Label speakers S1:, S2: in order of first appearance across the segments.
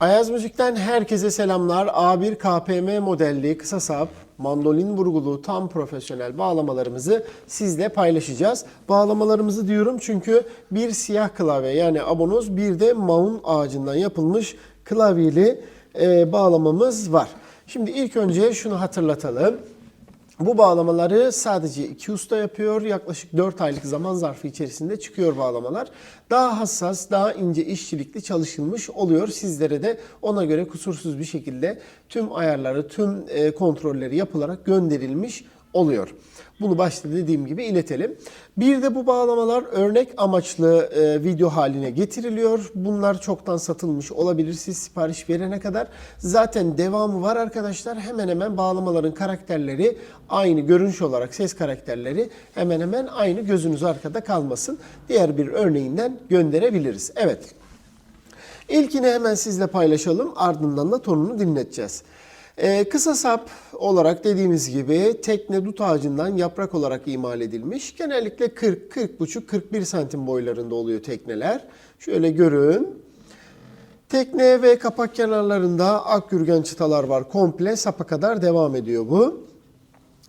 S1: Ayaz Müzik'ten herkese selamlar. A1 KPM modelli kısa sap, mandolin vurgulu tam profesyonel bağlamalarımızı sizle paylaşacağız. Bağlamalarımızı diyorum çünkü bir siyah klavye yani abonoz bir de maun ağacından yapılmış klavyeli e, bağlamamız var. Şimdi ilk önce şunu hatırlatalım. Bu bağlamaları sadece iki usta yapıyor. Yaklaşık 4 aylık zaman zarfı içerisinde çıkıyor bağlamalar. Daha hassas, daha ince işçilikli çalışılmış oluyor. Sizlere de ona göre kusursuz bir şekilde tüm ayarları, tüm e, kontrolleri yapılarak gönderilmiş oluyor. Bunu başta dediğim gibi iletelim. Bir de bu bağlamalar örnek amaçlı e, video haline getiriliyor. Bunlar çoktan satılmış olabilir siz sipariş verene kadar. Zaten devamı var arkadaşlar. Hemen hemen bağlamaların karakterleri aynı görünüş olarak ses karakterleri hemen hemen aynı gözünüz arkada kalmasın. Diğer bir örneğinden gönderebiliriz. Evet. İlkini hemen sizle paylaşalım. Ardından da tonunu dinleteceğiz. Ee, kısa sap olarak dediğimiz gibi tekne dut ağacından yaprak olarak imal edilmiş. Genellikle 40, 40,5, 41 santim boylarında oluyor tekneler. Şöyle görün. Tekne ve kapak kenarlarında ak gürgen çıtalar var. Komple sapa kadar devam ediyor bu.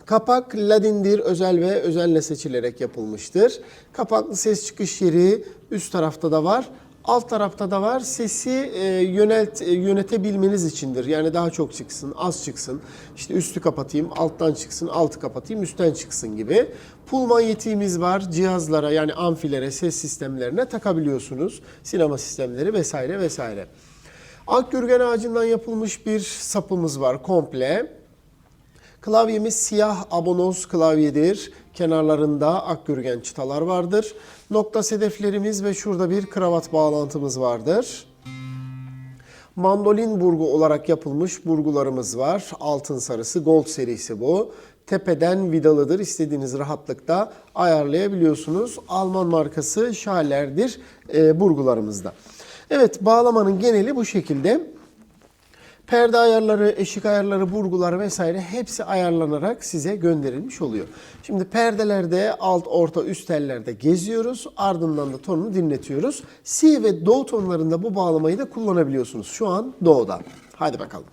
S1: Kapak ladindir, özel ve özenle seçilerek yapılmıştır. Kapaklı ses çıkış yeri üst tarafta da var. Alt tarafta da var. Sesi e, yönelt e, yönetebilmeniz içindir. Yani daha çok çıksın, az çıksın. İşte üstü kapatayım, alttan çıksın, altı kapatayım, üstten çıksın gibi. Pul manyetiğimiz var. Cihazlara yani amfilere, ses sistemlerine takabiliyorsunuz. Sinema sistemleri vesaire vesaire. Ak ağacından yapılmış bir sapımız var komple. Klavyemiz siyah abonoz klavyedir. Kenarlarında akgürgen çıtalar vardır. Nokta sedeflerimiz ve şurada bir kravat bağlantımız vardır. Mandolin burgu olarak yapılmış burgularımız var. Altın sarısı gold serisi bu. Tepeden vidalıdır. İstediğiniz rahatlıkta ayarlayabiliyorsunuz. Alman markası Schaler'dir e, burgularımızda. Evet bağlamanın geneli bu şekilde. Perde ayarları, eşik ayarları, burgular vesaire hepsi ayarlanarak size gönderilmiş oluyor. Şimdi perdelerde alt, orta, üst tellerde geziyoruz. Ardından da tonunu dinletiyoruz. Si ve do tonlarında bu bağlamayı da kullanabiliyorsunuz. Şu an do'da. Hadi bakalım.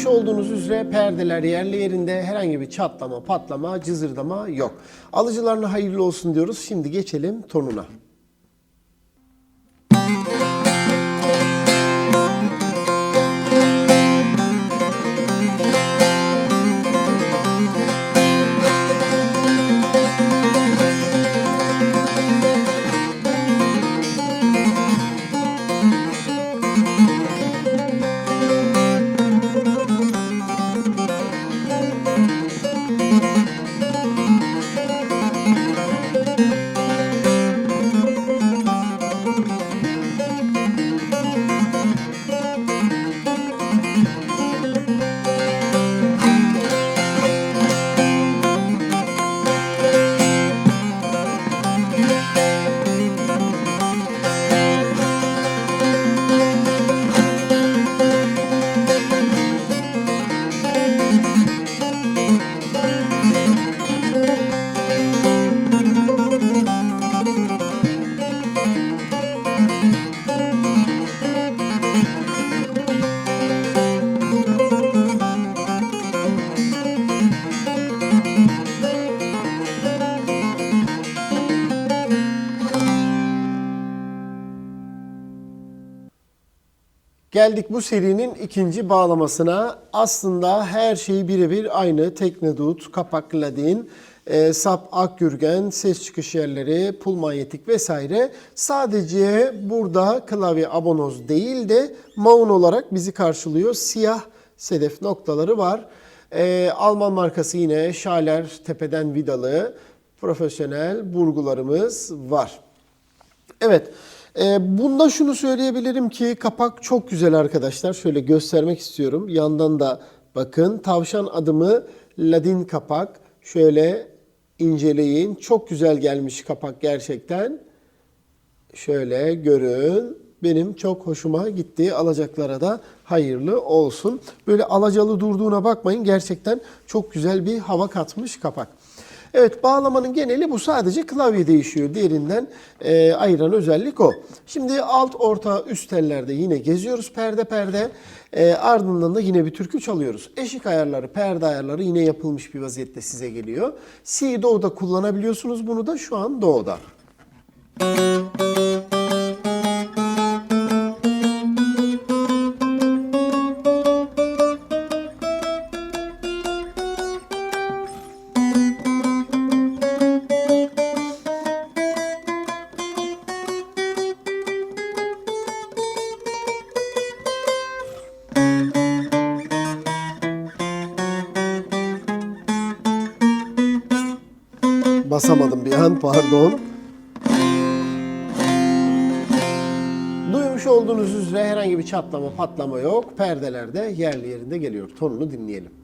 S1: Duymuş olduğunuz üzere perdeler yerli yerinde herhangi bir çatlama, patlama, cızırdama yok. Alıcılarına hayırlı olsun diyoruz. Şimdi geçelim tonuna. Geldik bu serinin ikinci bağlamasına. Aslında her şey birebir aynı. Tekne dut, kapak ladin, e, sap akgürgen, ses çıkış yerleri, pul manyetik vesaire. Sadece burada klavye abonoz değil de maun olarak bizi karşılıyor. Siyah sedef noktaları var. E, Alman markası yine Schaler tepeden vidalı profesyonel burgularımız var. Evet, bunda şunu söyleyebilirim ki kapak çok güzel arkadaşlar. Şöyle göstermek istiyorum. Yandan da bakın tavşan adımı ladin kapak. Şöyle inceleyin. Çok güzel gelmiş kapak gerçekten. Şöyle görün. Benim çok hoşuma gitti. Alacaklara da hayırlı olsun. Böyle alacalı durduğuna bakmayın. Gerçekten çok güzel bir hava katmış kapak. Evet bağlamanın geneli bu. Sadece klavye değişiyor. Diğerinden e, ayıran özellik o. Şimdi alt, orta, üst tellerde yine geziyoruz perde perde. E, ardından da yine bir türkü çalıyoruz. Eşik ayarları, perde ayarları yine yapılmış bir vaziyette size geliyor. Si do'da kullanabiliyorsunuz bunu da şu an do'da. Basamadım bir an pardon. Duymuş olduğunuz üzere herhangi bir çatlama patlama yok. Perdelerde yerli yerinde geliyor. Tonunu dinleyelim.